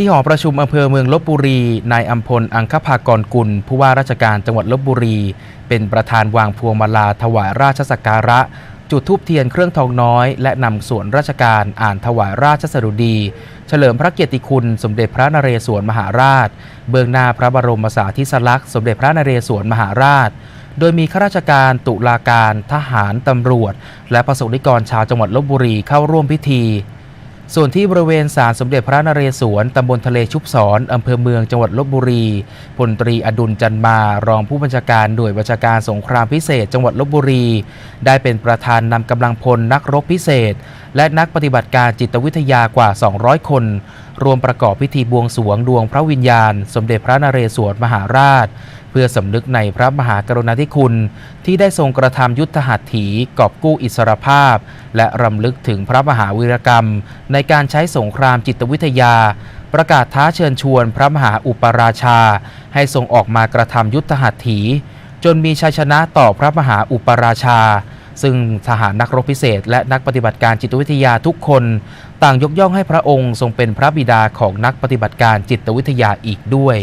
ที่หอประชุมอำเภอเมืองลบบุรีนายอัมพลอังคภากรกุล ผู้ว่าราชการจังหวัดลบบุรี เป็นประธานวางพวงมาลาถวายราชสักการะ จุดธูปเทียนเครื่องทองน้อย และนำส่วนราชการอ่านถวายราชสดุดี เฉลิมพระเกียรติคุณ สมเด็จพระนเรศวรมหาราช เบื้องหน้าพระบรมสาธิสลักษณ์สมเด็จพระนเรศวรมหาราชโดยมีข้าราชการตุลาการ ทหาร ตำรวจ และประสงนิกรชาวจังหวัดลบบุรีเข้าร่วมพิธี ส่วนที่บริเวณศาลสมเด็จพระนเรศวรตำบลทะเลชุบศรอำเภอเมืองจังหวัดลบบุรีพลตรีอดุลจันมา รองผู้บัญชาการหน่วยบัญชาการสงครามพิเศษ จังหวัดลบบุรี ได้เป็นประธานนำกำลังพลนักรบพิเศษ และนักปฏิบัติการจิตวิทยากว่า 200 คน รวมประกอบพิธีบวงสรวงดวงพระวิญญาณ สมเด็จพระนเรศวรมหาราช เพื่อสำนึกในพระมหากรุณาธิคุณ ที่ได้ทรงกระทำยุทธหัตถีกอบกู้อิสรภาพ และรำลึกถึงพระมหาวีรกรรม ในการใช้สงครามจิตวิทยา ประกาศท้าเชิญชวนพระมหาอุปราชา ให้ทรงออกมากระทำยุทธหัตถี จนมีชัยชนะต่อพระมหาอุปราชา ซึ่งทหารนักรบพิเศษ และนักปฏิบัติการจิตวิทยาทุกคน ต่างยกย่องให้พระองค์ทรงเป็นพระบิดาของนักปฏิบัติการจิตวิทยาอีกด้วย